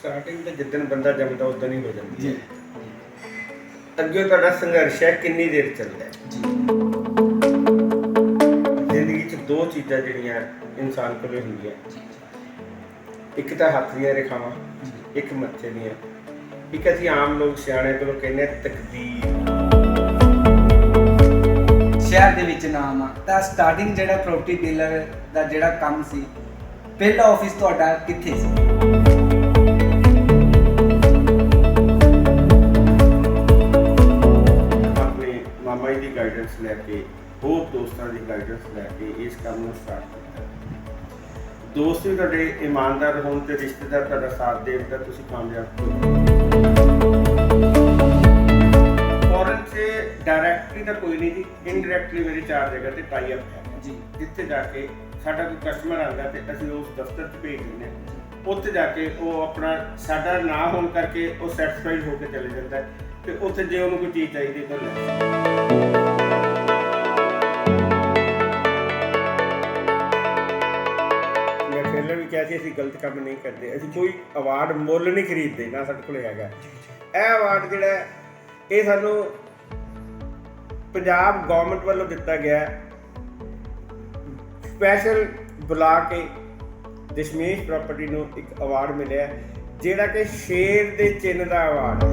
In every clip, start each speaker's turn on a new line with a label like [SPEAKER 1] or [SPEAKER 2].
[SPEAKER 1] Starting ਤੇ ਜਿੱਦਣ ਬੰਦਾ ਜੰਮਦਾ ਉਦੋਂ ਹੀ ਹੋ ਜਾਂਦੀ
[SPEAKER 2] ਜੀ।
[SPEAKER 1] ਅੱਗੇ ਤੁਹਾਡਾ ਸੰਘਰਸ਼ ਹੈ ਕਿੰਨੀ ਦੇਰ ਚੱਲਦਾ ਹੈ?
[SPEAKER 2] ਜੀ।
[SPEAKER 1] ਜ਼ਿੰਦਗੀ 'ਚ ਦੋ ਚੀਜ਼ਾਂ ਜਿਹੜੀਆਂ ਇਨਸਾਨ ਕੋਲ ਹੁੰਦੀਆਂ। ਇੱਕ ਤਾਂ ਹੱਥ ਦੀਆਂ ਰੇਖਾਵਾਂ ਇੱਕ ਮੱਥੇ ਦੀਆਂ। ਇੱਕ ਅਸੀਂ ਆਮ ਲੋਕ ਸਿਆਣੇ ਕੋਲੋਂ ਕਹਿੰਦੇ ਆ ਤਕਦੀਰ।
[SPEAKER 2] ਸ਼ਹਿਰ ਦੇ ਵਿੱਚ ਨਾਮ ਆ। ਤਾਂ ਸਟਾਰਟਿੰਗ ਜਿਹੜਾ ਪ੍ਰਾਪਰਟੀ ਡੀਲਰ ਦਾ ਜਿਹੜਾ ਕੰਮ ਸੀ ਪਹਿਲਾ ਆਫਿਸ ਤੁਹਾਡਾ ਕਿੱਥੇ ਸੀ?
[SPEAKER 1] ਲੈ ਕੇ ਹੋਰ ਦੋਸਤਾਂ ਦੀ ਗਾਈਡੈਂਸ ਲੈ ਕੇ ਇਸ ਕੰਮ ਨੂੰ ਸਟਾਰਟ ਕੀਤਾ। ਦੋਸਤ ਵੀ ਤੁਹਾਡੇ ਇਮਾਨਦਾਰ ਹੋਣ ਤੇ ਰਿਸ਼ਤੇਦਾਰ ਤੁਹਾਡਾ ਸਾਥ ਦੇਣ ਤਾਂ ਤੁਸੀਂ ਕਾਮਯਾਬ ਹੋ ਫੋਰਨ ਡਾਇਰੈਕਟਲੀ ਤਾਂ ਕੋਈ ਨਹੀਂ ਜੀ ਇਨਡਾਇਰੈਕਟਲੀ ਮੇਰੀ ਚਾਰ ਜਗ੍ਹਾ ਤੇ ਟਾਈ ਅਪ ਹੈ।
[SPEAKER 2] ਜੀ।
[SPEAKER 1] ਜਿੱਥੇ ਜਾ ਕੇ ਸਾਡਾ ਕੋਈ ਕਸਟਮਰ ਆਉਂਦਾ ਤੇ ਅਸੀਂ ਉਸ ਦਫ਼ਤਰ 'ਚ ਭੇਜ ਦਿੰਦੇ ਹਾਂ। ਉੱਥੇ ਜਾ ਕੇ ਉਹ ਆਪਣਾ ਸਾਡਾ ਨਾ ਹੋਣ ਕਰਕੇ ਉਹ ਸੈਟੀਸਫਾਈਡ ਹੋ ਕੇ ਚਲੇ ਜਾਂਦਾ ਤੇ ਉੱਥੇ ਜੇ ਉਹਨੂੰ ਕੋਈ ਚੀਜ਼ ਚਾਹੀਦੀ ਤਾਂ ਲੈ ਕਿਹਾ ਸੀ, ਅਸੀਂ ਗਲਤ ਕੰਮ ਨਹੀਂ ਕਰਦੇ, ਅਸੀਂ ਕੋਈ ਅਵਾਰਡ ਮੁੱਲ ਨਹੀਂ ਖਰੀਦਦੇ ਨਾ ਸਾਡੇ ਕੋਲ ਹੈਗਾ। ਇਹ ਅਵਾਰਡ ਜਿਹੜਾ ਇਹ ਸਾਨੂੰ ਪੰਜਾਬ ਗਵਰਨਮੈਂਟ ਵੱਲੋਂ ਦਿੱਤਾ ਗਿਆ ਸਪੈਸ਼ਲ ਬੁਲਾ ਕੇ ਦਸ਼ਮੇਸ਼ ਪ੍ਰਾਪਰਟੀ ਨੂੰ ਇੱਕ ਅਵਾਰਡ ਮਿਲਿਆ ਜਿਹੜਾ ਕਿ ਸ਼ੇਰ ਦੇ ਚਿੰਨ੍ਹ ਦਾ ਅਵਾਰਡ ਹੈ।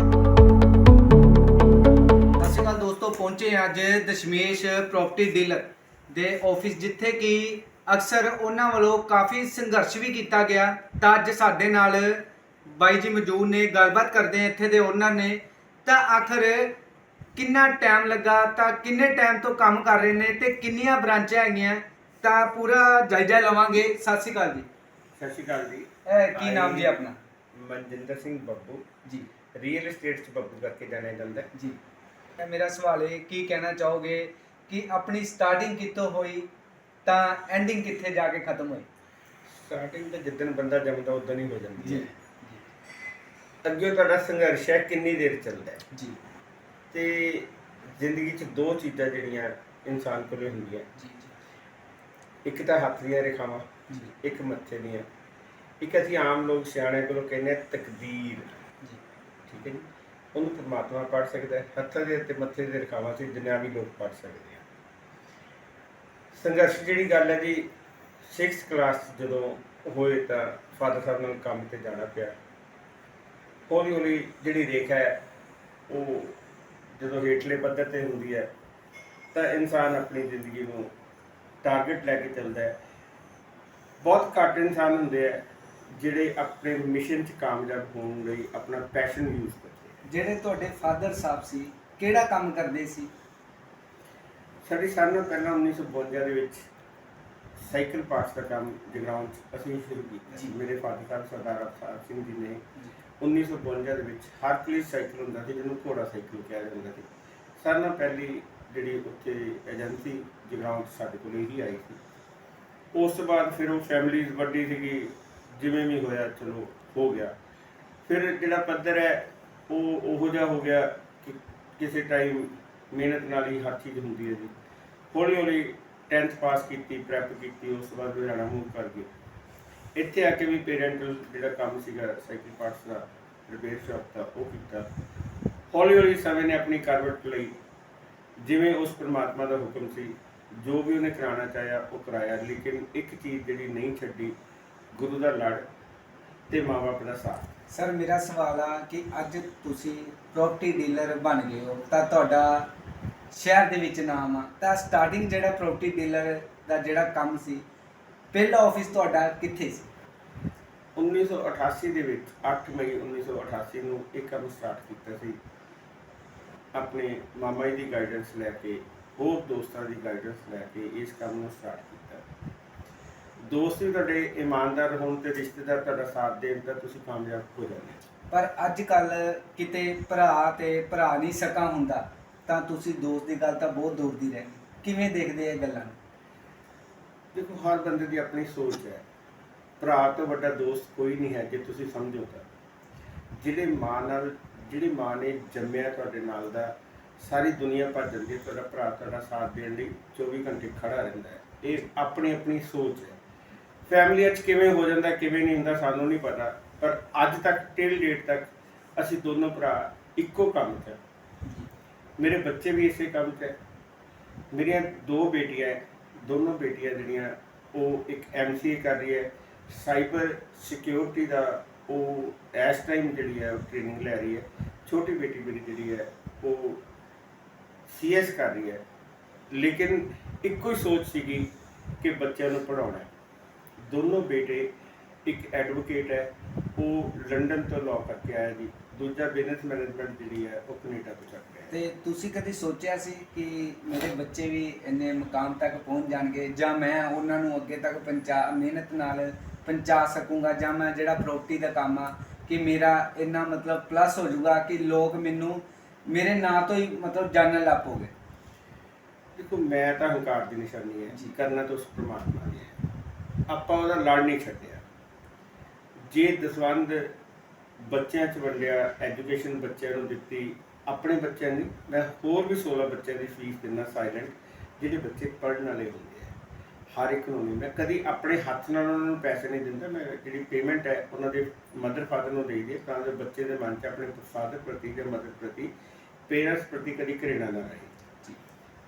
[SPEAKER 2] ਸਤਿ ਦੋਸਤੋ, ਪਹੁੰਚੇ ਅੱਜ ਦਸ਼ਮੇਸ਼ ਪ੍ਰਾਪਰਟੀ ਡੀਲਰ ਦੇ ਆਫਿਸ ਜਿੱਥੇ ਕਿ ਅਕਸਰ ਉਹਨਾਂ ਵੱਲੋਂ ਕਾਫੀ ਸੰਘਰਸ਼ ਵੀ ਕੀਤਾ ਗਿਆ। ਤਾਂ ਅੱਜ ਸਾਡੇ ਨਾਲ ਬਾਈ ਜੀ ਮੌਜੂਦ ਨੇ ਗੱਲਬਾਤ ਕਰਦੇ ਆ ਇੱਥੇ ਦੇ ਓਨਰ ਨੇ। ਤਾਂ ਆਖਰ ਕਿੰਨਾ ਟਾਈਮ ਲੱਗਾ ਤਾਂ ਕਿੰਨੇ ਟਾਈਮ ਤੋਂ ਕੰਮ ਕਰ ਰਹੇ ਨੇ ਤੇ ਕਿੰਨੀਆਂ ਬ੍ਰਾਂਚਾਂ ਹੈਗੀਆਂ? ਤਾਂ ਪੂਰਾ ਜਾਇਜ਼ਾ ਲਵਾਂਗੇ। ਸਤਿ ਸ਼੍ਰੀ ਅਕਾਲ ਜੀ।
[SPEAKER 1] ਸਤਿ ਸ਼੍ਰੀ ਅਕਾਲ ਜੀ।
[SPEAKER 2] ਇਹ ਕੀ ਨਾਮ ਜੀ ਆਪਣਾ?
[SPEAKER 1] ਮਨਜਿੰਦਰ ਸਿੰਘ ਬੱਬੂ।
[SPEAKER 2] ਜੀ।
[SPEAKER 1] ਰੀਅਲ ਏਸਟੇਟ 'ਚ ਬੱਬੂ ਕਰਕੇ ਜਾਣਿਆ ਜਾਂਦਾ।
[SPEAKER 2] ਜੀ। ਇਹ ਮੇਰਾ ਸਵਾਲ ਹੈ ਕੀ ਕਹਿਣਾ ਚਾਹੋਗੇ ਕਿ ਆਪਣੀ ਸਟਾਰਟਿੰਗ ਕਿੱਥੋਂ ਹੋਈ? ਤਾਂ ਐਂਡਿੰਗ ਕਿੱਥੇ ਜਾ ਕੇ ਖਤਮ ਹੋਈ?
[SPEAKER 1] ਸਟਾਰਟਿੰਗ ਤੇ ਜਿੱਦਣ ਬੰਦਾ ਜੰਮਦਾ ਉਦੋਂ ਹੀ ਹੋ ਜਾਂਦੀ
[SPEAKER 2] ਜੀ
[SPEAKER 1] ਹੈ। ਅੱਗੇ ਤੁਹਾਡਾ ਸੰਘਰਸ਼ ਹੈ ਕਿੰਨੀ ਦੇਰ ਚੱਲਦਾ ਹੈ?
[SPEAKER 2] ਜੀ।
[SPEAKER 1] ਤੇ ਜ਼ਿੰਦਗੀ 'ਚ ਦੋ ਚੀਜ਼ਾਂ ਜਿਹੜੀਆਂ ਇਨਸਾਨ ਕੋਲ ਹੁੰਦੀਆਂ।
[SPEAKER 2] ਜੀ
[SPEAKER 1] ਇੱਕ ਤਾਂ ਹੱਥ ਦੀਆਂ ਰੇਖਾਵਾਂ
[SPEAKER 2] ਜੀ।
[SPEAKER 1] ਇੱਕ ਮੱਥੇ ਦੀਆਂ। ਇੱਕ ਅਸੀਂ ਆਮ ਲੋਕ ਸਿਆਣੇ ਕੋਲੋਂ ਕਹਿੰਦੇ ਆ ਤਕਦੀਰ।
[SPEAKER 2] ਜੀ।
[SPEAKER 1] ਠੀਕ ਹੈ ਜੀ? ਉਹਨੂੰ ਪਰਮਾਤਮਾ ਪੜ੍ਹ ਸਕਦਾ ਹੈ। ਹੱਥਾਂ ਦੇ ਅਤੇ ਮੱਥੇ ਦੇ ਰੇਖਾਵਾਂ ਸੀ ਦੁਨਿਆਵੀ ਲੋਕ ਪੜ੍ਹ ਸਕਦੇ ਸੰਘਰਸ਼ ਜਿਹੜੀ ਗੱਲ ਹੈ ਜੀ 6th ਕਲਾਸ ਜਦੋਂ ਹੋਏ ਤਾਂ ਫਾਦਰ ਸਾਹਿਬ ਨਾਲ ਕੰਮ ਤੇ ਜਾਣਾ ਪਿਆ। ਹੌਲੀ ਹੌਲੀ ਜਿਹੜੀ ਰੇਖਾ ਹੈ, ਉਹ ਜਦੋਂ ਹੇਠਲੇ ਪੱਧਰ ਤੇ ਹੁੰਦੀ ਹੈ, ਤਾਂ ਇਨਸਾਨ ਆਪਣੀ ਜ਼ਿੰਦਗੀ ਨੂੰ ਟਾਰਗੇਟ ਲੈ ਕੇ ਚੱਲਦਾ ਹੈ। ਬਹੁਤ ਘੱਟ ਇਨਸਾਨ ਹੁੰਦੇ ਆ, ਜਿਹੜੇ ਆਪਣੇ ਮਿਸ਼ਨ 'ਚ ਕਾਮਯਾਬ ਹੋਣ ਲਈ ਆਪਣਾ ਪੈਸ਼ਨ ਯੂਜ਼ ਕਰਦੇ
[SPEAKER 2] ਜਿਹੜੇ ਤੁਹਾਡੇ ਫਾਦਰ ਸਾਹਿਬ ਸੀ, ਕਿਹੜਾ ਕੰਮ ਕਰਦੇ ਸੀ?
[SPEAKER 1] ਸਾਡੀ ਸਾਰਿਆਂ ਨਾਲੋਂ ਪਹਿਲਾਂ 1952 ਦੇ ਵਿੱਚ ਸਾਈਕਲ ਪਾਰਟਸ ਦਾ ਕੰਮ ਜਗਰਾਉਂ 'ਚ ਅਸੀਂ ਸ਼ੁਰੂ ਕੀਤਾ
[SPEAKER 2] ਜੀ।
[SPEAKER 1] ਮੇਰੇ ਫਾਦਰ ਸਾਹਿਬ ਸਰਦਾਰ ਅਫਸਰ ਸਿੰਘ ਜੀ ਨੇ 1952 ਦੇ ਵਿੱਚ ਹਰਕੁਲਿਸ ਸਾਈਕਲ ਹੁੰਦਾ ਸੀ ਜਿਹਨੂੰ ਘੋੜਾ ਸਾਈਕਲ ਕਿਹਾ ਜਾਂਦਾ ਸੀ। ਸਾਰਿਆਂ ਨਾਲੋਂ ਪਹਿਲੀ ਜਿਹੜੀ ਉੱਥੇ ਏਜੰਸੀ ਜਗਰਾਉਂ 'ਚ ਸਾਡੇ ਕੋਲ ਇਹੀ ਆਈ ਸੀ। ਉਸ ਤੋਂ ਬਾਅਦ ਫਿਰ ਉਹ ਫੈਮਿਲੀਜ਼ ਵੱਡੀ ਸੀਗੀ ਜਿਵੇਂ ਵੀ ਹੋਇਆ ਚਲੋ ਹੋ ਗਿਆ। ਫਿਰ ਜਿਹੜਾ ਪੱਧਰ ਹੈ ਉਹ ਉਹੋ ਜਿਹਾ ਹੋ ਗਿਆ ਕਿ ਕਿਸੇ ਟਾਈਮ ਮਿਹਨਤ ਨਾਲ ਹੀ ਹਰ ਚੀਜ਼ ਹੁੰਦੀ ਹੈ ਜੀ। ਹੌਲੀ ਹੌਲੀ 10th ਪਾਸ ਕੀਤੀ, ਪ੍ਰੈਪ ਕੀਤੀ, ਉਸ ਤੋਂ ਬਾਅਦ ਲੁਧਿਆਣਾ ਮੂਵ ਕਰ ਗਏ। ਇੱਥੇ ਆ ਕੇ ਵੀ ਪੇਰੈਂਟ ਜਿਹੜਾ ਕੰਮ ਸੀਗਾ, ਸਾਈਕਲ ਪਾਰਟਸ ਦਾ ਰਿਪੇਅਰ ਸ਼ਾਪ ਦਾ, ਉਹ ਕੀਤਾ। ਹੌਲੀ ਹੌਲੀ ਸਮੇਂ ਨੇ ਆਪਣੀ ਕਰਵਟ ਲਈ, ਜਿਵੇਂ ਉਸ ਪ੍ਰਮਾਤਮਾ ਦਾ ਹੁਕਮ ਸੀ, ਜੋ ਵੀ ਉਹਨੇ ਕਰਾਉਣਾ ਚਾਹਿਆ, ਉਹ ਕਰਾਇਆ। ਲੇਕਿਨ ਇੱਕ ਚੀਜ਼ ਜਿਹੜੀ ਨਹੀਂ ਛੱਡੀ, ਗੁਰੂ ਦਾ ਲੜ ਤੇ ਮਾਂ-ਬਾਪ ਦਾ ਸਾਥ।
[SPEAKER 2] ਸਰ, ਮੇਰਾ ਸਵਾਲ ਆ ਕਿ ਅੱਜ ਤੁਸੀਂ ਪ੍ਰਾਪਰਟੀ ਡੀਲਰ ਬਣ ਗਏ ਹੋ, ਤਾਂ ਤੁਹਾਡਾ ਸ਼ਹਿਰ ਦੇ ਵਿੱਚ ਨਾਮ ਆ। ਤਾਂ ਸਟਾਰਟਿੰਗ ਜਿਹੜਾ ਪ੍ਰਾਪਰਟੀ ਡੀਲਰ ਦਾ ਜਿਹੜਾ ਕੰਮ ਸੀ ਪਹਿਲਾ ਆਫਿਸ ਤੁਹਾਡਾ ਕਿੱਥੇ ਸੀ?
[SPEAKER 1] 1988 ਦੇ ਵਿੱਚ 8 ਮਈ 1988 ਨੂੰ ਇਹ ਕੰਮ ਸਟਾਰਟ ਕੀਤਾ ਸੀ। ਆਪਣੇ ਮਾਮਾ ਜੀ ਦੀ ਗਾਈਡੈਂਸ ਲੈ ਕੇ, ਹੋਰ ਦੋਸਤਾਂ ਦੀ ਗਾਈਡੈਂਸ ਲੈ ਕੇ ਇਸ ਕੰਮ ਨੂੰ ਸਟਾਰਟ ਕੀਤਾ। ਦੋਸਤ ਵੀ ਤੁਹਾਡੇ ਇਮਾਨਦਾਰ ਹੋਣ ਤੇ ਰਿਸ਼ਤੇਦਾਰ ਤੁਹਾਡਾ ਸਾਥ ਦੇਣ ਤਾਂ ਤੁਸੀਂ ਕਾਮਯਾਬ ਹੋ ਜਾਂਦੇ।
[SPEAKER 2] ਪਰ ਅੱਜ ਕੱਲ ਕਿਤੇ ਭਰਾ ਤੇ ਭਰਾ ਨਹੀਂ ਸਕਾ ਹੁੰਦਾ ਤਾਂ ਤੁਸੀਂ ਦੋਸਤ ਦੀ ਗੱਲ ਤਾਂ ਬਹੁਤ ਦੂਰ ਦੀ ਰਹਿ ਕਿਵੇਂ ਦੇਖਦੇ ਇਹ ਗੱਲਾਂ ਨੂੰ?
[SPEAKER 1] ਦੇਖੋ ਹਰ ਬੰਦੇ ਦੀ ਆਪਣੀ ਸੋਚ ਹੈ। ਭਰਾ ਤੋਂ ਵੱਡਾ ਦੋਸਤ ਕੋਈ ਨਹੀਂ ਹੈ ਜੇ ਤੁਸੀਂ ਸਮਝੋ ਤਾਂ। ਜਿਹੜੇ ਮਾਂ ਨਾਲ ਜਿਹੜੀ ਮਾਂ ਨੇ ਜੰਮਿਆ ਤੁਹਾਡੇ ਨਾਲ ਦਾ ਸਾਰੀ ਦੁਨੀਆ ਭੱਜ ਜਾਂਦੀ ਹੈ। ਤੁਹਾਡਾ ਭਰਾ ਤੁਹਾਡਾ ਸਾਥ ਦੇਣ ਲਈ 24 ਘੰਟੇ ਖੜਾ ਰਹਿੰਦਾ ਹੈ। ਇਹ ਆਪਣੀ ਆਪਣੀ ਸੋਚ ਹੈ। ਫੈਮਿਲੀ 'ਚ ਕਿਵੇਂ ਹੋ ਜਾਂਦਾ, ਕਿਵੇਂ ਨਹੀਂ ਹੁੰਦਾ, ਸਾਨੂੰ ਨਹੀਂ ਪਤਾ। ਪਰ ਅੱਜ ਤੱਕ ਟਿਲ ਡੇਟ ਤੱਕ, ਅਸੀਂ ਦੋਨੋਂ ਭਰਾ ਇੱਕੋ ਕੰਮ 'ਚ ਮੇਰੇ ਬੱਚੇ ਵੀ ਇਸੇ ਕੰਮ 'ਚ ਹੈ। ਮੇਰੀਆਂ ਦੋ ਬੇਟੀਆਂ ਹੈ, ਦੋਨੋਂ ਬੇਟੀਆਂ ਜਿਹੜੀਆਂ, ਉਹ ਇੱਕ ਐਮਸੀਏ ਕਰ ਰਹੀ ਹੈ। ਸਾਈਬਰ ਸਿਕਿਉਰਿਟੀ ਦਾ ਉਹ ਇਸ ਟਾਈਮ ਜਿਹੜੀ ਹੈ ਟ੍ਰੇਨਿੰਗ ਲੈ ਰਹੀ ਹੈ। ਛੋਟੀ ਬੇਟੀ ਮੇਰੀ ਜਿਹੜੀ ਹੈ, ਉਹ ਸੀਐਸ ਕਰ ਰਹੀ ਹੈ। ਲੇਕਿਨ ਇੱਕੋ ਹੀ ਸੋਚ ਸੀਗੀ ਕਿ ਬੱਚਿਆਂ ਨੂੰ ਪੜਾਉਣਾ ਹੈ। ਦੋਨੋਂ ਬੇਟੇ ਇੱਕ ਐਡਵੋਕੇਟ ਹੈ ਉਹ ਲੰਡਨ ਤੋਂ ਲਾਅ ਕਰਕੇ ਆਇਆ ਜੀ ਦੂਜਾ ਬਿਜ਼ਨਸ ਮੈਨੇਜਮੈਂਟ ਜਿਹੜੀ ਹੈ ਉਹ ਕੈਨੇਡਾ ਤੋਂ ਰਿਹਾ ਹੈ।
[SPEAKER 2] ਤੇ ਤੁਸੀਂ ਕਦੀ ਸੋਚਿਆ ਸੀ ਕਿ ਮੇਰੇ ਬੱਚੇ ਵੀ ਇੰਨੇ ਮੁਕਾਮ ਤੱਕ ਪਹੁੰਚ ਜਾਣਗੇ ਜਾਂ ਮੈਂ ਉਹਨਾਂ ਨੂੰ ਅੱਗੇ ਤੱਕ ਪਹੁੰਚਾ ਮਿਹਨਤ ਨਾਲ ਪਹੁੰਚਾ ਸਕੂੰਗਾ ਜਾਂ ਮੈਂ ਜਿਹੜਾ ਪ੍ਰਾਪਰਟੀ ਦਾ ਕੰਮ ਆ ਕਿ ਮੇਰਾ ਇੰਨਾ ਮਤਲਬ ਪਲੱਸ ਹੋ ਜਾਊਗਾ ਕਿ ਲੋਕ ਮੈਨੂੰ ਮੇਰੇ ਨਾਂ ਤੋਂ ਹੀ ਮਤਲਬ ਜਾਣਨ ਲੱਗ ਪੋਗੇ?
[SPEAKER 1] ਦੇਖੋ ਮੈਂ ਤਾਂ ਹੰਕਾਰ ਦੀ ਨਿਸ਼ਾਨੀ ਹੈ
[SPEAKER 2] ਜੀ।
[SPEAKER 1] ਕਰਨਾ ਤਾਂ ਉਸ ਪ੍ਰਮਾਤਮਾ ਨੇ ਹੈ। ਆਪਾਂ ਉਹਦਾ ਲੜ ਨਹੀਂ ਛੱਡਿਆ। ਜੇ ਦਸਵੰਦ ਬੱਚਿਆਂ 'ਚ ਵੰਡਿਆ ਐਜੂਕੇਸ਼ਨ ਬੱਚਿਆਂ ਨੂੰ ਦਿੱਤੀ, ਆਪਣੇ ਬੱਚਿਆਂ ਨੂੰ ਮੈਂ ਹੋਰ ਵੀ 16 ਬੱਚਿਆਂ ਦੀ ਫੀਸ ਦਿੰਦਾ ਸਾਇਲੈਂਟ ਜਿਹੜੇ ਬੱਚੇ ਪੜ੍ਹਨ ਵਾਲੇ ਹੁੰਦੇ ਆ। ਹਰ ਇੱਕ ਨੂੰ ਨਹੀਂ, ਮੈਂ ਕਦੀ ਆਪਣੇ ਹੱਥ ਨਾਲ ਉਹਨਾਂ ਨੂੰ ਪੈਸੇ ਨਹੀਂ ਦਿੰਦਾ, ਮੈਂ ਜਿਹੜੀ ਪੇਮੈਂਟ ਹੈ, ਉਹਨਾਂ ਦੇ ਮਦਰ ਫਾਦਰ ਨੂੰ ਦੇ ਤਾਂ ਜੋ ਬੱਚੇ ਦੇ ਮਨ 'ਚ ਆਪਣੇ ਫਾਦਰ ਪ੍ਰਤੀ ਜਾਂ ਮਦਰ ਪ੍ਰਤੀ ਪੇਰੈਂਟਸ ਪ੍ਰਤੀ ਕਦੀ ਘৃਣਾ ਨਾ ਰਹੇ।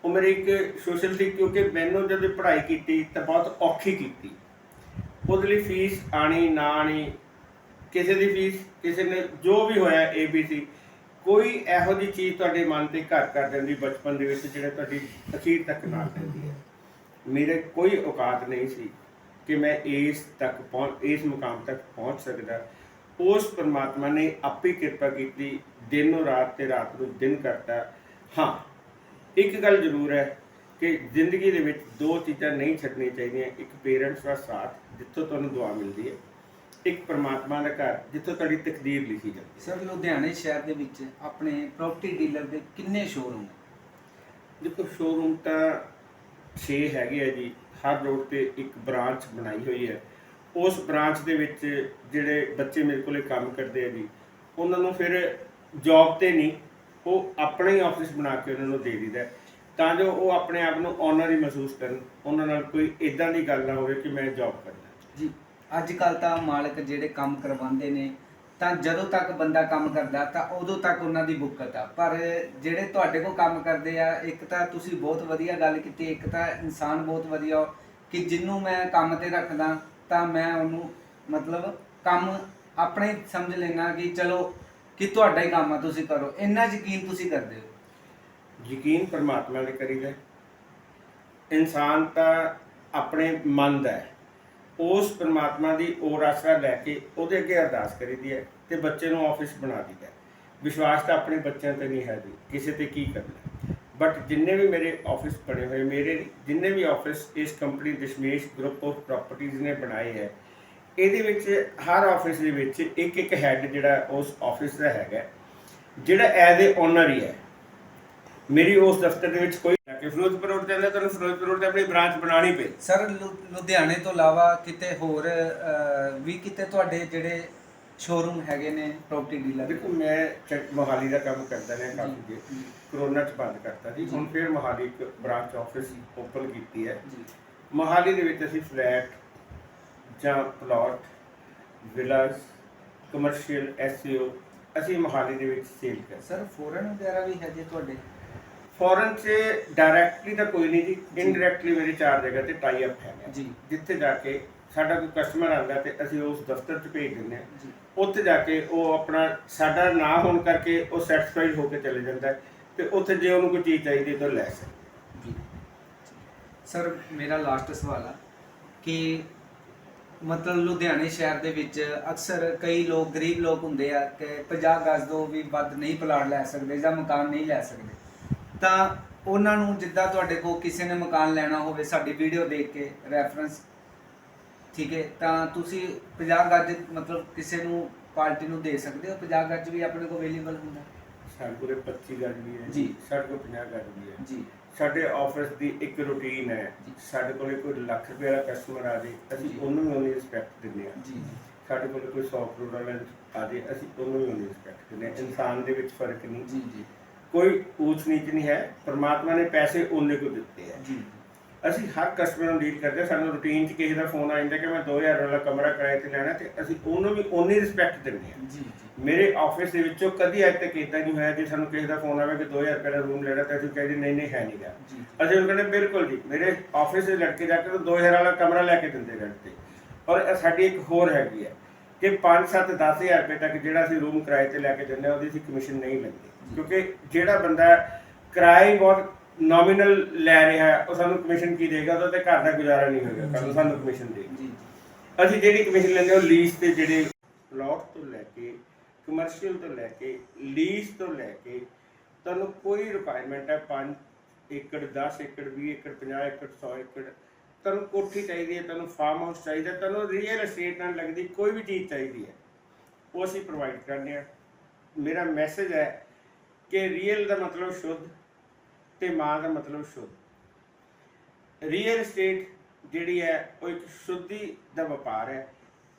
[SPEAKER 1] ਉਹ ਮੇਰੀ ਇੱਕ ਸੋਸ਼ਲ ਸੀ ਕਿਉਂਕਿ ਮੈਨੂੰ ਜਦੋਂ ਪੜ੍ਹਾਈ ਕੀਤੀ, ਤਾਂ ਬਹੁਤ ਔਖੀ ਕੀਤੀ। ਉਹਦੇ ਲਈ ਫੀਸ ਆਣੀ ਨਾ ਆਣੀ ਕਿਸੇ ਦੀ ਫੀਸ ਕਿਸੇ ਨੇ ਜੋ ਵੀ ਹੋਇਆ ABC ਕੋਈ ਇਹੋ ਜਿਹੀ ਚੀਜ਼ ਤੁਹਾਡੇ ਮਨ ਤੇ ਘਰ ਕਰ ਦਿੰਦੀ ਬਚਪਨ ਦੇ ਵਿੱਚ ਜਿਹੜਾ ਤੁਹਾਡੀ ਅਖੀਰ ਤੱਕ ਨਾਲ ਰਹਿੰਦੀ ਹੈ। ਮੇਰੇ ਕੋਈ ਔਕਾਤ ਨਹੀਂ ਸੀ ਕਿ ਮੈਂ ਇਸ ਤੱਕ ਪਹੁੰਚ ਇਸ ਮੁਕਾਮ ਤੱਕ ਪਹੁੰਚ ਸਕਦਾ। ਉਸ ਪਰਮਾਤਮਾ ਨੇ ਆਪੇ ਕਿਰਪਾ ਕੀਤੀ ਦਿਨ ਨੂੰ ਰਾਤ ਤੇ ਰਾਤ ਨੂੰ ਦਿਨ ਕਰਤਾ। ਹਾਂ ਇੱਕ ਗੱਲ ਜ਼ਰੂਰ ਹੈ ਕਿ ਜ਼ਿੰਦਗੀ ਦੇ ਵਿੱਚ ਦੋ ਚੀਜ਼ਾਂ ਨਹੀਂ ਛੱਡਣੀਆਂ ਚਾਹੀਦੀਆਂ ਇੱਕ ਪੇਰੈਂਟਸ ਦਾ ਸਾਥ ਜਿੱਥੋਂ ਤੁਹਾਨੂੰ ਦੁਆ ਮਿਲਦੀ ਹੈ ਇੱਕ ਪਰਮਾਤਮਾ ਦਾ ਘਰ ਜਿੱਥੋਂ ਤੁਹਾਡੀ ਤਕਦੀਰ ਲਿਖੀ ਜਾਂਦੀ ਹੈ।
[SPEAKER 2] ਸਰ ਲੁਧਿਆਣੇ ਸ਼ਹਿਰ ਦੇ ਵਿੱਚ ਆਪਣੇ ਪ੍ਰਾਪਰਟੀ ਡੀਲਰ ਦੇ ਕਿੰਨੇ ਸ਼ੋਰੂਮ
[SPEAKER 1] ਦੇਖੋ ਸ਼ੋਰੂਮ ਤਾਂ 6 ਹੈਗੇ ਆ ਜੀ। ਹਰ ਰੋਡ ਤੇ ਇੱਕ ਬ੍ਰਾਂਚ ਬਣਾਈ ਹੋਈ ਹੈ। ਉਸ ਬ੍ਰਾਂਚ ਦੇ ਵਿੱਚ ਜਿਹੜੇ ਬੱਚੇ ਮੇਰੇ ਕੋਲੇ ਕੰਮ ਕਰਦੇ ਆ ਜੀ ਉਹਨਾਂ ਨੂੰ ਫਿਰ ਜੌਬ ਤੇ ਨਹੀਂ ਉਹ ਆਪਣਾ ਹੀ ਆਫਿਸ ਬਣਾ ਕੇ ਉਹਨਾਂ ਨੂੰ ਦੇ ਦਿੰਦਾ ਹੈ, ਤਾਂ ਜੋ ਉਹ ਆਪਣੇ ਆਪ ਨੂੰ ਓਨਰ ਹੀ ਮਹਿਸੂਸ ਕਰਨ। ਉਹਨਾਂ ਨਾਲ ਕੋਈ ਇਦਾਂ ਦੀ ਗੱਲ ਨਾ ਹੋਵੇ ਕਿ ਮੈਂ ਜੌਬ ਕਰਦਾ।
[SPEAKER 2] ਜੀ ਅੱਜ ਕੱਲ ਤਾਂ ਮਾਲਕ ਜਿਹੜੇ ਕੰਮ ਕਰਵਾਉਂਦੇ ਨੇ, ਤਾਂ ਜਦੋਂ ਤੱਕ ਬੰਦਾ ਕੰਮ ਕਰਦਾ, ਤਾਂ ਉਦੋਂ ਤੱਕ ਉਹਨਾਂ ਦੀ ਬੁੱਕਤ ਆ। ਪਰ ਜਿਹੜੇ ਤੁਹਾਡੇ ਕੋਲ ਕੰਮ ਕਰਦੇ ਆ, ਇੱਕ ਤਾਂ ਤੁਸੀਂ ਬਹੁਤ ਵਧੀਆ ਗੱਲ ਕੀਤੀ, ਇੱਕ ਤਾਂ ਇਨਸਾਨ ਬਹੁਤ ਵਧੀਆ ਉਹ, ਕਿ ਜਿੰਨੂੰ ਮੈਂ ਕੰਮ ਤੇ ਰੱਖਦਾ, ਤਾਂ ਮੈਂ ਉਹਨੂੰ ਮਤਲਬ ਕੰਮ ਆਪਣੇ ਸਮਝ ਲੈਣਾ ਕਿ ਚਲੋ, ਕਿ ਤੁਹਾਡਾ ਹੀ ਕੰਮ ਆ, ਤੁਸੀਂ ਕਰੋ। ਇੰਨਾ ਯਕੀਨ ਤੁਸੀਂ ਕਰਦੇ ਹੋ?
[SPEAKER 1] ਯਕੀਨ ਪਰਮਾਤਮਾ ਦੇ ਕਰੀਦਾ ਇਨਸਾਨ ਤਾਂ ਆਪਣੇ ਮਨ ਦਾ ਹੈ। ਉਸ ਪਰਮਾਤਮਾ ਦੀ ਉਹ ਆਸਰਾ ਲੈ ਕੇ ਉਹਦੇ ਅੱਗੇ ਅਰਦਾਸ ਕਰੀਦੀ ਹੈ ਤੇ ਬੱਚੇ ਨੂੰ ਆਫਿਸ ਬਣਾ ਦਿੱਤਾ ਵਿਸ਼ਵਾਸ ਤਾਂ ਆਪਣੇ ਬੱਚਿਆਂ ਤੇ ਨਹੀਂ ਹੈ ਜੀ, ਕਿਸੇ ਤੇ ਕੀ ਕਰਨਾ ਬਟ ਜਿੰਨੇ ਵੀ ਮੇਰੇ ਆਫਿਸ ਬਣੇ ਹੋਏ, ਮੇਰੇ ਜਿੰਨੇ ਵੀ ਆਫਿਸ ਇਸ ਕੰਪਨੀ ਦਸ਼ਮੇਸ਼ ਗਰੁੱਪ ਆਫ ਪ੍ਰਾਪਰਟੀਆਂ ਨੇ ਬਣਾਏ ਹੈ, ਇਹਦੇ ਵਿੱਚ ਹਰ ਆਫਿਸ ਦੇ ਵਿੱਚ ਇੱਕ ਇੱਕ ਹੈੱਡ ਜਿਹੜਾ ਉਸ ਆਫਿਸ ਦਾ ਹੈਗਾ ਜਿਹੜਾ ਐਜ਼ ਏ ਓਨਰ ਹੀ ਹੈ। ਮੇਰੀ ਉਸ ਦਫ਼ਤਰ ਦੇ ਵਿੱਚ ਕੋਈ ਕਿ ਫਿਰੋਜ਼ਪੁਰ ਰੋਡ ਤੇ ਆਉਂਦਾ ਤੁਹਾਨੂੰ ਫਿਰੋਜ਼ਪੁਰ ਰੋਡ ਤੇ ਆਪਣੀ ਬ੍ਰਾਂਚ ਬਣਾਉਣੀ ਪਈ।
[SPEAKER 2] ਸਰ ਲੁ- ਲੁਧਿਆਣੇ ਤੋਂ ਇਲਾਵਾ ਕਿਤੇ ਹੋਰ ਅਹ, ਵੀ ਕਿਤੇ ਤੁਹਾਡੇ ਜਿਹੜੇ ਸ਼ੋਰੂਮ ਹੈਗੇ ਨੇ ਪ੍ਰਾਪਰਟੀ ਡੀਲਰ
[SPEAKER 1] ਦੇਖੋ ਮੈਂ ਚ- ਮੋਹਾਲੀ ਦਾ ਕੰਮ ਕਰਦਾ ਰਿਹਾ ਕਾਫੀ ਦੇਰ।
[SPEAKER 2] ਜੀ
[SPEAKER 1] ਕਰੋਨਾ ਚ ਬੰਦ ਕਰਤਾ ਸੀ ਹੁਣ ਫਿਰ ਮੋਹਾਲੀ ਇੱਕ ਬ੍ਰਾਂਚ ਆਫਿਸ ਓਪਨ ਕੀਤੀ ਹੈ।
[SPEAKER 2] ਜੀ।
[SPEAKER 1] ਮੋਹਾਲੀ ਦੇ ਵਿੱਚ ਅਸੀਂ ਫਲੈਟ ਜਾਂ ਪਲਾਟ ਵਿਲਾਸ ਕਮਰਸ਼ੀਅਲ ਐਸਈਓ ਅਸੀਂ ਮੋਹਾਲੀ ਦੇ ਵਿੱਚ ਸੇਲ ਕਰਦੇ
[SPEAKER 2] ਸਰ ਫੋਰਨ ਵਗੈਰਾ ਵੀ ਹੈ ਜੇ ਤੁਹਾਡੇ?
[SPEAKER 1] ਫੋਰਨ 'ਚ ਡਾਇਰੈਕਟਲੀ ਤਾਂ ਕੋਈ ਨਹੀਂ ਜੀ ਇਨਡਾਇਰੈਕਟਲੀ ਮੇਰੀ ਚਾਰ ਜਗ੍ਹਾ ਤੇ ਟਾਈ ਅਪ ਹੈ
[SPEAKER 2] ਜੀ।
[SPEAKER 1] ਜਿੱਥੇ ਜਾ ਕੇ ਸਾਡਾ ਕੋਈ ਕਸਟਮਰ ਆਉਂਦਾ ਤੇ ਅਸੀਂ ਉਸ ਦਫ਼ਤਰ 'ਚ ਭੇਜ ਦਿੰਦੇ ਹਾਂ। ਉੱਥੇ ਜਾ ਕੇ ਉਹ ਆਪਣਾ ਸਾਡਾ ਨਾ ਹੋਣ ਕਰਕੇ ਉਹ ਸੈਟੀਸਫਾਈਡ ਹੋ ਕੇ ਚਲੇ ਜਾਂਦਾ ਤੇ ਉੱਥੇ ਜੇ ਉਹਨੂੰ ਕੋਈ ਚੀਜ਼ ਚਾਹੀਦੀ ਤਾਂ ਲੈ ਸਕਦਾ
[SPEAKER 2] ਜੀ। ਸਰ ਮੇਰਾ ਲਾਸਟ ਸਵਾਲ ਆ ਕਿ ਮਤਲਬ ਲੁਧਿਆਣੇ ਸ਼ਹਿਰ ਦੇ ਵਿੱਚ ਅਕਸਰ ਕਈ ਲੋਕ ਗਰੀਬ ਲੋਕ ਹੁੰਦੇ ਆ ਕਿ 50 ਗਜ਼ ਤੋਂ ਵੀ ਵੱਧ ਨਹੀਂ ਪਲਾਟ ਲੈ ਸਕਦੇ ਜਾਂ ਮਕਾਨ ਨਹੀਂ ਲੈ ਸਕਦੇ। ਤਾਂ ਉਹਨਾਂ ਨੂੰ ਜਿੱਦਾਂ ਤੁਹਾਡੇ ਕੋਲ ਕਿਸੇ ਨੇ ਮਕਾਨ ਲੈਣਾ ਹੋਵੇ ਸਾਡੀ ਵੀਡੀਓ ਦੇਖ ਕੇ ਰੈਫਰੈਂਸ ਠੀਕ ਹੈ? ਤਾਂ ਤੁਸੀਂ 50 ਗੱਜ ਮਤਲਬ ਕਿਸੇ ਨੂੰ ਪਾਰਟੀ ਨੂੰ ਦੇ ਸਕਦੇ ਹੋ? 50 ਗੱਜ ਵੀ ਆਪਣੇ ਕੋਲ ਅਵੇਲੇਬਲ ਹੁੰਦਾ?
[SPEAKER 1] ਸਾਡੇ ਕੋਲੇ 25 ਗਜ ਵੀ ਹੈ
[SPEAKER 2] ਜੀ।
[SPEAKER 1] ਸਾਡੇ ਕੋਲ 50 ਗਜ ਵੀ ਹੈ।
[SPEAKER 2] ਜੀ।
[SPEAKER 1] ਸਾਡੇ ਆਫਿਸ ਦੀ ਇੱਕ ਰੁਟੀਨ ਹੈ। ਸਾਡੇ ਕੋਲੇ ਕੋਈ ਲੱਖ ਰੁਪਏ ਵਾਲਾ ਕਸਟਮਰ ਆ ਜੇ ਅਸੀਂ। ਉਹਨੂੰ ਵੀ ਉਹਨੀ ਰਿਸਪੈਕਟ ਦਿੰਦੇ ਹਾਂ।
[SPEAKER 2] ਜੀ
[SPEAKER 1] ਸਾਡੇ ਕੋਲੇ ਕੋਈ 100 ਕਰੋੜ ਵਾਲਾ ਆ ਜੇ ਅਸੀਂ ਉਹਨੂੰ ਵੀ ਉਹਨੀ ਰਿਸਪੈਕਟ ਦਿੰਦੇ ਹਾਂ। ਇਨਸਾਨ ਦੇ ਵਿੱਚ ਫ਼ਰਕ ਨਹੀਂ।
[SPEAKER 2] ਜੀ ਜੀ।
[SPEAKER 1] ਕੋਈ ਊਚ ਨੀਚ ਨਹੀਂ ਹੈ ਪਰਮਾਤਮਾ ਨੇ ਪੈਸੇ ਉਹਨੇ ਕੋ ਦਿੱਤੇ ਹੈ।
[SPEAKER 2] ਜੀ।
[SPEAKER 1] ਅਸੀਂ ਹਰ ਕਸਟਮਰ ਨੂੰ ਡੀਲ ਕਰਦੇ। ਸਾਨੂੰ ਰੂਟੀਨ 'ਚ ਕਿਸੇ ਦਾ ਫੋਨ ਆ ਜਾਂਦਾ ਕਿ ਮੈਂ 2000 ਵਾਲਾ ਕਮਰਾ ਕਿਰਾਏ ਤੇ ਲੈਣਾ ਤੇ ਅਸੀਂ ਉਹਨੂੰ ਵੀ ਓਨੀ ਰਿਸਪੈਕਟ ਦਿੰਦੇ ਹਾਂ।
[SPEAKER 2] ਜੀ ਜੀ।
[SPEAKER 1] ਮੇਰੇ ਆਫਿਸ ਦੇ ਵਿੱਚੋਂ ਕਦੀ ਅੱਜ ਤੱਕ ਇਦਾਂ ਨਹੀਂ ਹੋਇਆ ਕਿ ਸਾਨੂੰ ਕਿਸੇ ਦਾ ਫੋਨ ਆਵੇ ਕਿ 2000 ਰੁਪਏ ਦਾ ਰੂਮ ਲੈਣਾ ਤਾਂ ਅਸੀਂ ਕਹਿੰਦੇ ਨਹੀਂ ਨਹੀਂ ਹੈ ਨਹੀਂਗਾ ਅਸੀਂ ਉਹਨਾਂ ਕਹਿੰਦੇ ਬਿਲਕੁਲ ਜੀ ਮੇਰੇ ਆਫਿਸ ਦੇ ਲੜਕੇ ਜਾ ਕੇ ਤਾਂ 2000 ਵਾਲਾ ਕਮਰਾ ਲੈ ਕੇ ਦਿੰਦੇ ਰੈਂਟ ਤੇ ਔਰ ਸਾਡੀ ਇੱਕ ਹੋਰ ਹੈਗੀ ਹੈ ਕਿ 5 7 10000 ਰੁਪਏ ਤੱਕ ਜਿਹੜਾ ਅਸੀਂ ਰੂਮ ਕਿਰਾਏ ਤੇ ਲੈ ਕੇ ਦਿੰਦੇ ਹਾਂ ਉਹਦੀ ਅਸੀਂ ਕਮਿਸ਼ਨ ਨਹੀਂ ਲੈਂਦੇ। ਕਿਉਂਕਿ ਜਿਹੜਾ ਬੰਦਾ ਕਿਰਾਇਆ ਹੀ ਬਹੁਤ ਨੋਮੀਨਲ ਲੈ ਰਿਹਾ ਹੈ ਉਹ ਸਾਨੂੰ ਕਮਿਸ਼ਨ ਕੀ ਦੇਗਾ ਉਹਦਾ ਤੇ ਘਰ ਦਾ ਗੁਜ਼ਾਰਾ ਨਹੀਂ ਹੋਏਗਾ ਕੱਲ੍ਹ ਨੂੰ ਸਾਨੂੰ ਕਮਿਸ਼ਨ
[SPEAKER 2] ਜੀ
[SPEAKER 1] ਅਸੀਂ ਜਿਹੜੀ ਕਮਿਸ਼ਨ ਲੈਂਦੇ ਹਾਂ ਉਹ ਲੀਜ਼ ਤੇ ਜਿਹੜੇ ਪਲਾਟ ਤੋਂ ਲੈ ਕੇ ਕਮਰਸ਼ੀਅਲ ਤੋਂ ਲੈ ਕੇ ਲੀਜ਼ ਤੋਂ ਲੈ ਕੇ ਤੁਹਾਨੂੰ ਕੋਈ ਰਿਕੁਆਇਰਮੈਂਟ ਹੈ 5 ਏਕੜ 10 ਏਕੜ 20 ਏਕੜ 50 ਏਕੜ 100 ਏਕੜ ਤੁਹਾਨੂੰ ਕੋਠੀ ਚਾਹੀਦੀ ਹੈ ਤੁਹਾਨੂੰ ਫਾਰਮ ਹਾਊਸ ਚਾਹੀਦਾ ਤੁਹਾਨੂੰ ਰੀਅਲ ਏਸਟੇਟ ਨਾਲ ਲੱਗਦੀ ਕੋਈ ਵੀ ਚੀਜ਼ ਚਾਹੀਦੀ ਹੈ ਉਹ ਅਸੀਂ ਪ੍ਰੋਵਾਈਡ ਕਰਦੇ ਹਾਂ। ਮੇਰਾ ਮੈਸੇਜ ਹੈ ਕਿ ਰੀਅਲ ਦਾ ਮਤਲਬ ਸ਼ੁੱਧ ਤੇ ਮਾਂ ਦਾ ਮਤਲਬ ਸ਼ੁੱਧ। ਰੀਅਲ ਏਸਟੇਟ ਜਿਹੜੀ ਹੈ ਉਹ ਇੱਕ ਸ਼ੁੱਧੀ ਦਾ ਵਪਾਰ ਹੈ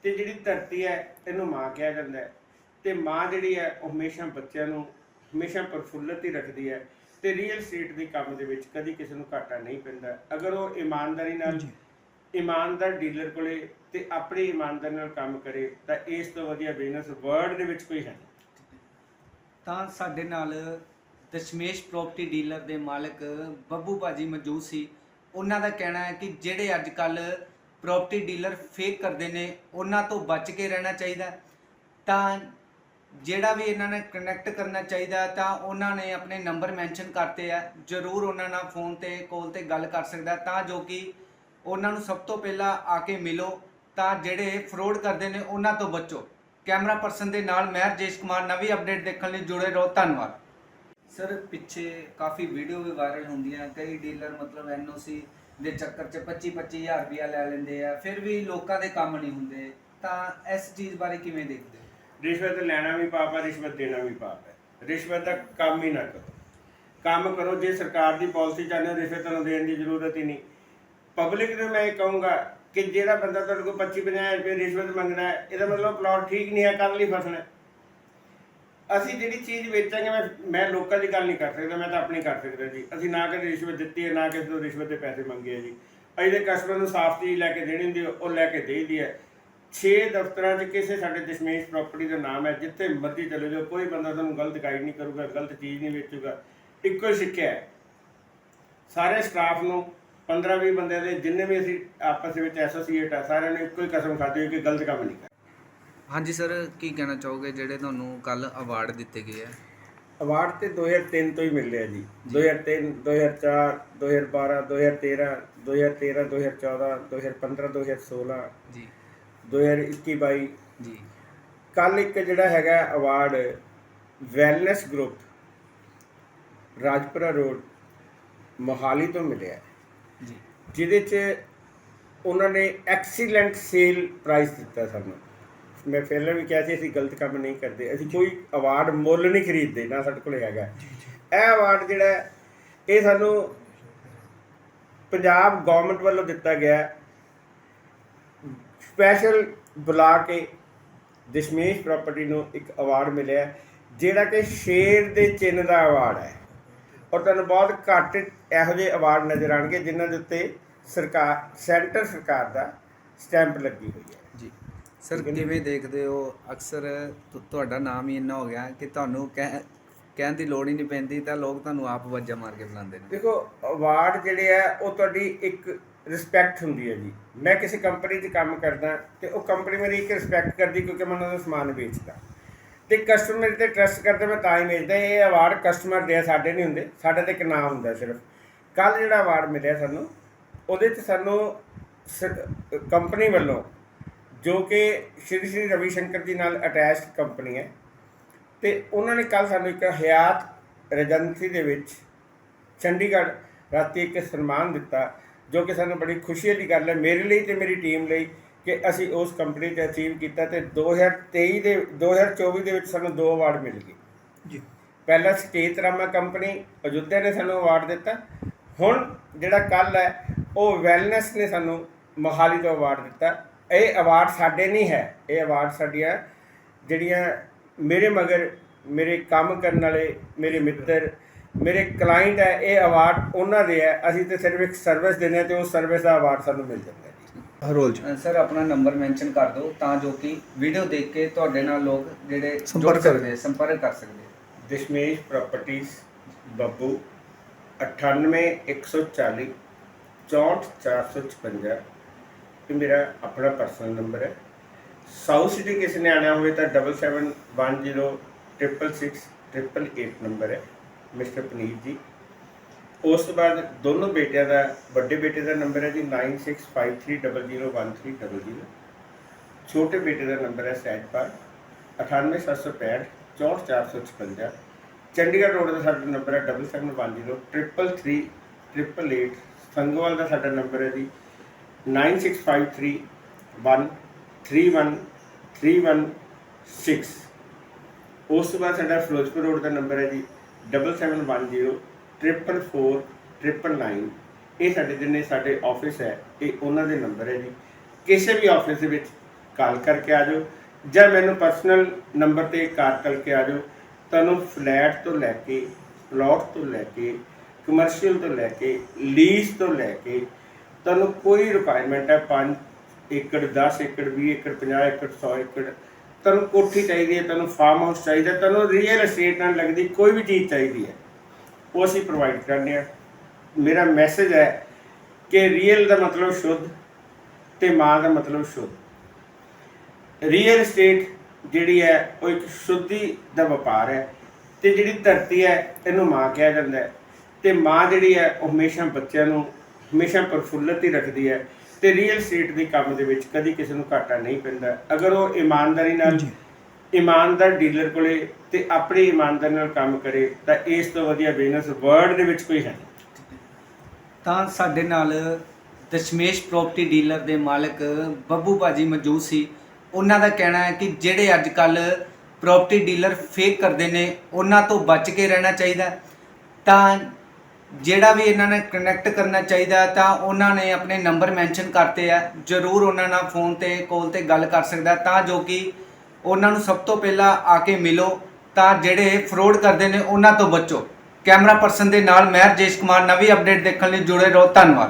[SPEAKER 1] ਤੇ ਜਿਹੜੀ ਧਰਤੀ ਹੈ ਇਹਨੂੰ ਮਾਂ ਕਿਹਾ ਜਾਂਦਾ ਹੈ। ਤੇ ਮਾਂ ਜਿਹੜੀ ਹੈ ਉਹ ਹਮੇਸ਼ਾ ਬੱਚਿਆਂ ਨੂੰ ਹਮੇਸ਼ਾ ਪ੍ਰਫੁੱਲਤ ਹੀ ਰੱਖਦੀ ਹੈ ਤੇ ਰੀਅਲ ਏਸਟੇਟ ਦੇ ਕੰਮ ਦੇ ਵਿੱਚ ਕਦੀ ਕਿਸੇ ਨੂੰ ਘਾਟਾ ਨਹੀਂ ਪੈਂਦਾ। ਅਗਰ ਉਹ ਇਮਾਨਦਾਰੀ ਨਾਲ ਇਮਾਨਦਾਰ ਡੀਲਰ ਕੋਲੇ ਤੇ ਆਪਣੀ ਇਮਾਨਦਾਰੀ ਨਾਲ ਕੰਮ ਕਰੇ ਤਾਂ ਇਸ ਤੋਂ ਵਧੀਆ ਬਿਜ਼ਨਸ ਵਰਲਡ ਦੇ ਵਿੱਚ ਕੋਈ ਹੈ ਨਹੀਂ।
[SPEAKER 3] ਤਾਂ ਸਾਡੇ ਨਾਲ ਦਸ਼ਮੇਸ਼ ਪ੍ਰਾਪਰਟੀ ਡੀਲਰ ਦੇ ਮਾਲਕ ਬੱਬੂ ਭਾਜੀ ਮੌਜੂਦ ਸੀ। ਉਹਨਾਂ ਦਾ ਕਹਿਣਾ ਹੈ ਕਿ ਜਿਹੜੇ ਅੱਜ ਕੱਲ ਪ੍ਰਾਪਰਟੀ ਡੀਲਰ ਫੇਕ ਕਰਦੇ ਨੇ, ਉਹਨਾਂ ਤੋਂ ਬਚ ਕੇ ਰਹਿਣਾ ਚਾਹੀਦਾ ਤਾਂ ਜਿਹੜਾ ਵੀ ਇਹਨਾਂ ਨੇ ਕਨੈਕਟ ਕਰਨਾ ਚਾਹੀਦਾ, ਤਾਂ ਉਹਨਾਂ ਨੇ ਆਪਣੇ ਨੰਬਰ ਮੈਂਸ਼ਨ ਕਰਤੇ ਆ। ਜਰੂਰ ਉਹਨਾਂ ਨਾਲ ਫੋਨ ਤੇ ਕਾਲ ਤੇ ਗੱਲ ਕਰ ਸਕਦਾ ਤਾਂ ਜੋ ਕਿ ਉਹਨਾਂ ਨੂੰ ਸਭ ਤੋਂ ਪਹਿਲਾਂ ਆ ਕੇ ਮਿਲੋ, ਤਾਂ ਜਿਹੜੇ ਫਰੋਡ ਕਰਦੇ ਨੇ, ਉਹਨਾਂ ਤੋਂ ਬਚੋ। ਕੈਮਰਾ ਪਰਸਨ ਦੇ ਨਾਲ ਮੈਂ ਰਜੇਸ਼ ਕੁਮਾਰ ਨਵੀਂ ਅਪਡੇਟ ਦੇਖਣ ਲਈ ਜੁੜੇ ਰਹੋ ਧੰਨਵਾਦ।
[SPEAKER 2] ਸਰ ਪਿੱਛੇ ਕਾਫੀ ਵੀਡੀਓ ਵੀ ਵਾਇਰਲ ਹੁੰਦੀਆਂ ਕਈ ਡੀਲਰ ਮਤਲਬ ਐਨਓਸੀ ਦੇ ਚੱਕਰ 'ਚ 25 25000 ਰੁਪਇਆ ਲੈ ਲੈਂਦੇ ਆ ਫਿਰ ਵੀ ਲੋਕਾਂ ਦੇ ਕੰਮ ਨਹੀਂ ਹੁੰਦੇ ਤਾਂ ਇਸ ਚੀਜ਼ ਬਾਰੇ ਕਿਵੇਂ ਦੇਖਦੇ ਹੋ?
[SPEAKER 1] ਰਿਸ਼ਵਤ ਲੈਣਾ ਵੀ ਪਾਪ ਹੈ ਰਿਸ਼ਵਤ ਦੇਣਾ ਵੀ ਪਾਪ ਹੈ ਰਿਸ਼ਵਤ ਦਾ ਕੰਮ ਹੀ ਨਾ ਕਰੋ। ਕੰਮ ਕਰੋ ਜੇ ਸਰਕਾਰ ਦੀ ਪਾਲਿਸੀ ਚਾਹੁੰਦੇ ਹੋ ਰਿਸ਼ਵਤ ਨੂੰ ਦੇਣ ਦੀ ਜ਼ਰੂਰਤ ਹੀ ਨਹੀਂ। ਪਬਲਿਕ ਨੂੰ ਮੈਂ ਇਹ ਕਹੂੰਗਾ ਕਿ ਜਿਹੜਾ ਬੰਦਾ ਤੁਹਾਡੇ ਕੋਲ 25 50000 ਰੁਪਏ ਰਿਸ਼ਵਤ ਮੰਗਣਾ ਹੈ ਇਹਦਾ ਮਤਲਬ ਪਲਾਟ ਠੀਕ ਨਹੀਂ ਹੈ ਕੱਲ ਲਈ ਫਸਣਾ ਅਸੀਂ ਜਿਹੜੀ ਚੀਜ਼ ਵੇਚਾਂਗੇ ਮੈਂ ਮੈਂ ਲੋਕਾਂ ਦੀ ਗੱਲ ਨਹੀਂ ਕਰ ਸਕਦਾ ਮੈਂ ਤਾਂ ਆਪਣੀ ਕਰ ਸਕਦਾ ਜੀ। ਅਸੀਂ ਨਾ ਕਦੇ ਰਿਸ਼ਵਤ ਦਿੱਤੀ ਹੈ ਨਾ ਕਿਸੇ ਤੋਂ ਰਿਸ਼ਵਤ ਦੇ ਪੈਸੇ ਮੰਗੇ ਆ ਜੀ। ਅਸੀਂ ਦੇ ਕਸਟਮਰ ਨੂੰ ਸਾਫ਼ ਚੀਜ਼ ਲੈ ਕੇ ਦੇਣੀ ਹੁੰਦੀ ਹੈ, ਉਹ ਲੈ ਕੇ ਦੇਈਦੀ ਹੈ। 6 ਦਫ਼ਤਰਾਂ 'ਚ ਕਿਸੇ ਸਾਡੇ ਦਸ਼ਮੇਸ਼ ਪ੍ਰਾਪਰਟੀ ਦਾ ਨਾਮ ਹੈ ਜਿੱਥੇ ਮਰਜ਼ੀ ਚਲੇ ਜਾਓ ਕੋਈ ਬੰਦਾ ਤੁਹਾਨੂੰ ਗਲਤ ਗਾਈਡ ਨਹੀਂ ਕਰੂਗਾ ਗਲਤ ਚੀਜ਼ ਨਹੀਂ ਵੇਚੂਗਾ। ਇੱਕੋ ਹੀ ਸਿੱਖਿਆ ਸਾਰੇ ਸਟਾਫ ਨੂੰ 15-20 ਬੰਦਿਆਂ ਦੇ ਜਿੰਨੇ ਵੀ ਅਸੀਂ ਆਪਸ ਵਿੱਚ ਐਸੋਸੀਏਟ ਆ ਸਾਰਿਆਂ ਨੇ ਇੱਕੋ ਹੀ ਕਸਮ ਖਾਧੀ ਹੋਈ ਕਿ ਗਲਤ ਕੰਮ ਨਹੀਂ ਕਰਨਾ
[SPEAKER 2] ਹਾਂਜੀ ਸਰ ਕੀ ਕਹਿਣਾ ਚਾਹੋਗੇ ਜਿਹੜੇ ਤੁਹਾਨੂੰ ਕੱਲ ਅਵਾਰਡ ਦਿੱਤੇ ਗਏ ਆ
[SPEAKER 1] ਅਵਾਰਡ ਤੇ 2003 ਤੋਂ ਹੀ ਮਿਲ ਰਿਹਾ ਜੀ 2003 2004 2012 2013 2013 2014 2015 2016
[SPEAKER 2] ਜੀ
[SPEAKER 1] 2021 22
[SPEAKER 2] ਜੀ
[SPEAKER 1] ਕੱਲ ਇੱਕ ਜਿਹੜਾ ਹੈਗਾ award wellness group Rajpura road Mohali ਤੋਂ ਮਿਲਿਆ
[SPEAKER 2] ਜੀ।
[SPEAKER 1] ਜਿਹਦੇ 'ਚ ਉਹਨਾਂ ਨੇ ਐਕਸੀਲੈਂਟ ਸੇਲ ਪ੍ਰਾਈਜ਼ ਦਿੱਤਾ ਸਾਨੂੰ। ਮੈਂ ਪਹਿਲਾਂ ਵੀ ਕਿਹਾ ਸੀ ਅਸੀਂ ਗਲਤ ਕੰਮ ਨਹੀਂ ਕਰਦੇ। ਅਸੀਂ ਕੋਈ ਅਵਾਰਡ ਮੁੱਲ ਨਹੀਂ ਖਰੀਦਦੇ ਨਾ ਸਾਡੇ ਕੋਲ ਹੈਗਾ। ਇਹ ਅਵਾਰਡ ਜਿਹੜਾ ਇਹ ਸਾਨੂੰ ਪੰਜਾਬ ਗਵਰਨਮੈਂਟ ਵੱਲੋਂ ਦਿੱਤਾ ਗਿਆ ਸਪੈਸ਼ਲ ਬੁਲਾ ਕੇ ਦਸ਼ਮੇਸ਼ ਪ੍ਰਾਪਰਟੀ ਨੂੰ ਇੱਕ ਅਵਾਰਡ ਮਿਲਿਆ ਜਿਹੜਾ ਕਿ ਸ਼ੇਰ ਦੇ ਚਿੰਨ੍ਹ ਦਾ ਅਵਾਰਡ ਹੈ। ਔਰ ਤੁਹਾਨੂੰ ਬਹੁਤ ਘੱਟ ਇਹੋ ਜਿਹੇ ਅਵਾਰਡ ਨਜ਼ਰ ਆਣਗੇ ਜਿਨ੍ਹਾਂ ਦੇ ਉੱਤੇ ਸਰਕਾਰ ਸੈਂਟਰ ਸਰਕਾਰ ਦਾ ਸਟੈਂਪ ਲੱਗੀ ਹੋਈ ਹੈ।
[SPEAKER 2] ਜੀ। ਸਰ ਕਿਵੇਂ ਦੇਖਦੇ ਹੋ? ਅਕਸਰ ਤੁਹਾਡਾ ਨਾਮ ਹੀ ਇੰਨਾ ਹੋ ਗਿਆ ਕਿ ਤੁਹਾਨੂੰ ਕਹਿ ਕਹਿਣ ਦੀ ਲੋੜ ਹੀ ਨਹੀਂ ਪੈਂਦੀ ਤਾਂ ਲੋਕ ਤੁਹਾਨੂੰ ਆਪ ਵਾਜਾ ਮਾਰ ਕੇ ਬੁਲਾਉਂਦੇ ਨੇ।
[SPEAKER 1] ਦੇਖੋ ਅਵਾਰਡ ਜਿਹੜੇ ਆ ਉਹ ਤੁਹਾਡੀ ਇੱਕ ਰਿਸਪੈਕਟ ਹੁੰਦੀ ਹੈ ਜੀ। ਮੈਂ ਕਿਸੇ ਕੰਪਨੀ 'ਚ ਕੰਮ ਕਰਦਾ ਤੇ ਉਹ ਕੰਪਨੀ ਮੇਰੀ ਇੱਕ ਰਿਸਪੈਕਟ ਕਰਦੀ ਕਿਉਂਕਿ ਮੈਂ ਉਹਨਾਂ ਦਾ ਸਮਾਨ ਵੇਚਦਾ। ਤੇ ਕਸਟਮਰ ਤੇ ਟਰਸਟ ਕਰਦੇ ਮੈਂ ਤਾਂ ਹੀ ਵੇਚਦਾ ਇਹ ਅਵਾਰਡ ਕਸਟਮਰ ਦੇ ਆ, ਸਾਡੇ ਨਹੀਂ ਹੁੰਦੇ ਸਾਡੇ ਤੇ ਇੱਕ ਨਾਮ ਹੁੰਦਾ ਸਿਰਫ। ਕੱਲ ਜਿਹੜਾ ਅਵਾਰਡ ਮਿਲਿਆ ਸਾਨੂੰ ਉਹਦੇ 'ਚ ਸਾਨੂੰ ਕੰਪਨੀ ਵੱਲੋਂ ਜੋ ਕਿ ਸ਼੍ਰੀ ਸ਼੍ਰੀ ਰਵੀ ਸ਼ੰਕਰ ਜੀ ਨਾਲ ਅਟੈਚਡ ਕੰਪਨੀ ਹੈ ਤੇ ਉਹਨਾਂ ਨੇ ਕੱਲ ਸਾਨੂੰ ਇੱਕ ਹਯਾਤ ਰਜੰਸੀ ਦੇ ਵਿੱਚ ਚੰਡੀਗੜ੍ਹ ਰਾਤੀ ਇੱਕ ਸਨਮਾਨ ਦਿੱਤਾ ਜੋ ਕਿ ਸਾਨੂੰ ਬੜੀ ਖੁਸ਼ੀ ਦੀ ਗੱਲ ਹੈ ਮੇਰੇ ਲਈ ਤੇ ਮੇਰੀ ਟੀਮ ਲਈ ਕਿ ਅਸੀਂ ਉਸ ਕੰਪਨੀ ਤੇ ਅਚੀਵ ਕੀਤਾ ਤੇ 2023 ਦੇ 2024 ਦੇ ਵਿੱਚ ਸਾਨੂੰ ਦੋ ਅਵਾਰਡ ਮਿਲ ਗਏ।
[SPEAKER 3] ਜੀ।
[SPEAKER 1] ਪਹਿਲਾ ਸਟੇਟ ਰਾਮਾ ਕੰਪਨੀ ਅਯੁੱਧਿਆ ਨੇ ਸਾਨੂੰ ਅਵਾਰਡ ਦਿੱਤਾ। ਹੁਣ ਜਿਹੜਾ ਕੱਲ ਹੈ ਉਹ ਵੈਲਨੈਸ ਨੇ ਸਾਨੂੰ ਮੋਹਾਲੀ ਤੋਂ ਅਵਾਰਡ ਦਿੱਤਾ। ਇਹ ਅਵਾਰਡ ਸਾਡੇ ਨਹੀਂ ਹੈ। ਇਹ ਅਵਾਰਡ ਸਾਡੀਆਂ ਜਿਹੜੀਆਂ ਮੇਰੇ ਮਗਰ ਮੇਰੇ ਕੰਮ ਕਰਨ ਵਾਲੇ ਮੇਰੇ ਮਿੱਤਰ ਮੇਰੇ ਕਲਾਇੰਟ ਹੈ ਇਹ ਅਵਾਰਡ ਉਹਨਾਂ ਦੇ ਹੈ। ਅਸੀਂ ਤੇ ਸਿਰਫ ਇੱਕ ਸਰਵਿਸ ਦਿੰਦੇ ਹਾਂ ਤੇ ਉਸ ਸਰਵਿਸ ਦਾ ਅਵਾਰਡ ਸਾਨੂੰ ਮਿਲ ਜਾਂਦਾ
[SPEAKER 4] ਹਰੋਲ ਜੀ
[SPEAKER 2] ਸਰ ਆਪਣਾ ਨੰਬਰ ਮੈਂਸ਼ਨ ਕਰ ਦਿਓ ਤਾਂ ਜੋ ਕਿ ਵੀਡੀਓ ਦੇਖ ਕੇ ਤੁਹਾਡੇ ਨਾਲ ਲੋਕ ਜਿਹੜੇ ਜੁੜ
[SPEAKER 4] ਸੰਪਰਕ ਕਰ-
[SPEAKER 2] ਸਕਦੇ ਸੰਪਰਕ ਕਰ ਸਕਦੇ
[SPEAKER 1] ਦਸ਼ਮੇਸ਼ ਪ੍ਰਾਪਰਟੀਆਂ ਬੱਬੂ 98 140 64 456 ਇਹ ਮੇਰਾ ਆਪਣਾ ਪਰਸਨਲ ਨੰਬਰ ਹੈ। ਸਾਊਥ ਸਿਟੀ ਕਿਸੇ ਨੇ ਆਣਾ ਹੋਵੇ ਤਾਂ 7710 666 888 ਨੰਬਰ ਹੈ ਮਿਸਟਰ ਪਨੀਤ ਜੀ। ਉਸ ਤੋਂ ਬਾਅਦ ਦੋਨੋਂ ਬੇਟਿਆਂ ਦਾ ਵੱਡੇ ਬੇਟੇ ਦਾ ਨੰਬਰ ਹੈ ਜੀ 9653001300 ਛੋਟੇ ਬੇਟੇ ਦਾ ਨੰਬਰ ਹੈ ਸਹਿਜਪਾਲ 98765 64456 ਚੰਡੀਗੜ੍ਹ ਰੋਡ ਦਾ ਸਾਡਾ ਨੰਬਰ ਹੈ 7710 333 888 ਸੰਗੋਵਾਲ ਦਾ ਸਾਡਾ ਨੰਬਰ ਹੈ ਜੀ 9653 31316 ਉਸ ਤੋਂ ਬਾਅਦ ਸਾਡਾ ਫਿਰੋਜ਼ਪੁਰ ਰੋਡ ਦਾ ਨੰਬਰ ਹੈ ਜੀ 7710 444 999 ਇਹ ਸਾਡੇ ਜਿੰਨੇ ਸਾਡੇ ਆਫਿਸ ਹੈ, ਇਹ ਉਹਨਾਂ ਦੇ ਨੰਬਰ ਹੈ ਜੀ। ਕਿਸੇ ਵੀ ਆਫਿਸ ਦੇ ਵਿੱਚ ਕਾਲ ਕਰਕੇ ਆ ਜਾਓ ਜਾਂ ਮੈਨੂੰ ਪਰਸਨਲ ਨੰਬਰ ਤੇ ਕਾਲ ਕਰਕੇ ਆ ਜਾਓ, ਤੁਹਾਨੂੰ ਫਲੈਟ ਤੋਂ ਲੈ ਕੇ ਪਲਾਟ ਤੋਂ ਲੈ ਕੇ ਕਮਰਸ਼ੀਅਲ ਤੋਂ ਲੈ ਕੇ ਲੀਜ਼ ਤੋਂ ਲੈ ਕੇ ਤੁਹਾਨੂੰ ਕੋਈ ਰਿਕੁਆਇਰਮੈਂਟ ਹੈ 5 ਏਕੜ 10 ਏਕੜ 20 ਏਕੜ 50 ਏਕੜ 100 ਏਕੜ, ਤੁਹਾਨੂੰ ਕੋਠੀ ਚਾਹੀਦੀ ਹੈ, ਤੁਹਾਨੂੰ ਫਾਰਮ ਹਾਊਸ ਚਾਹੀਦਾ, ਤੁਹਾਨੂੰ ਰੀਅਲ ਏਸਟੇਟ ਨਾਲ ਲੱਗਦੀ ਕੋਈ ਵੀ ਚੀਜ਼ ਚਾਹੀਦੀ ਹੈ। ਉਹ ਅਸੀਂ ਪ੍ਰੋਵਾਈਡ ਕਰਨੇ ਆ ਮੇਰਾ ਮੈਸੇਜ ਹੈ ਕਿ ਰੀਅਲ ਦਾ ਮਤਲਬ ਸ਼ੁੱਧ ਤੇ ਮਾਂ ਦਾ ਮਤਲਬ ਸ਼ੁੱਧ। ਰੀਅਲ ਏਸਟੇਟ ਜਿਹੜੀ ਹੈ ਉਹ ਇੱਕ ਸ਼ੁੱਧੀ ਦਾ ਵਪਾਰ ਹੈ ਤੇ ਜਿਹੜੀ ਧਰਤੀ ਹੈ ਇਹਨੂੰ ਮਾਂ ਕਿਹਾ ਜਾਂਦਾ ਹੈ। ਤੇ ਮਾਂ ਜਿਹੜੀ ਹੈ ਉਹ ਹਮੇਸ਼ਾ ਬੱਚਿਆਂ ਨੂੰ ਹਮੇਸ਼ਾ ਪ੍ਰਫੁੱਲਤ ਹੀ ਰੱਖਦੀ ਹੈ ਤੇ ਰੀਅਲ ਏਸਟੇਟ ਦੇ ਕੰਮ ਦੇ ਵਿੱਚ ਕਦੀ ਕਿਸੇ ਨੂੰ ਘਾਟਾ ਨਹੀਂ ਪੈਂਦਾ। ਅਗਰ ਉਹ ਇਮਾਨਦਾਰੀ ਨਾਲ। ਇਮਾਨਦਾਰ ਡੀਲਰ ਕੋਲੇ ਤੇ ਆਪਣੀ ਇਮਾਨਦਾਰੀ ਨਾਲ ਕੰਮ ਕਰੇ, ਤਾਂ ਇਸ ਤੋਂ ਵਧੀਆ ਬਿਜ਼ਨਸ ਵਰਲਡ ਦੇ ਵਿੱਚ ਕੋਈ ਹੈ ਨਹੀਂ।
[SPEAKER 2] ਤਾਂ ਸਾਡੇ ਨਾਲ ਦਸ਼ਮੇਸ਼ ਪ੍ਰਾਪਰਟੀ ਡੀਲਰ ਦੇ ਮਾਲਕ ਬੱਬੂ ਬਾਜੀ ਮੌਜੂਦ ਸੀ।
[SPEAKER 3] ਉਹਨਾਂ ਦਾ ਕਹਿਣਾ ਹੈ ਕਿ ਜਿਹੜੇ ਅੱਜ ਕੱਲ ਪ੍ਰਾਪਰਟੀ ਡੀਲਰ ਫੇਕ ਕਰਦੇ ਨੇ, ਉਹਨਾਂ ਤੋਂ ਬਚ ਕੇ ਰਹਿਣਾ ਚਾਹੀਦਾ। ਤਾਂ ਜਿਹੜਾ ਵੀ ਇਹਨਾਂ ਨੇ ਕਨੈਕਟ ਕਰਨਾ ਚਾਹੀਦਾ, ਤਾਂ ਉਹਨਾਂ ਨੇ ਆਪਣੇ ਨੰਬਰ ਮੈਂਸ਼ਨ ਕਰਤੇ ਆ। ਜਰੂਰ ਉਹਨਾਂ ਨਾਲ ਫੋਨ ਤੇ ਕਾਲ ਤੇ ਗੱਲ ਕਰ ਸਕਦਾ, ਤਾਂ ਜੋ ਕਿ ਉਹਨਾਂ ਨੂੰ ਸਭ ਤੋਂ ਪਹਿਲਾਂ ਆ ਕੇ ਮਿਲੋ। ਤਾਂ ਜਿਹੜੇ ਫਰੋਡ ਕਰਦੇ ਨੇ, ਉਹਨਾਂ ਤੋਂ ਬਚੋ। ਕੈਮਰਾ ਪਰਸਨ ਦੇ ਨਾਲ, ਮੈਂ ਰਜੇਸ਼ ਕੁਮਾਰ, ਨਵੀਂ ਅਪਡੇਟ ਦੇਖਣ ਲਈ ਜੁੜੇ ਰਹੋ। ਧੰਨਵਾਦ।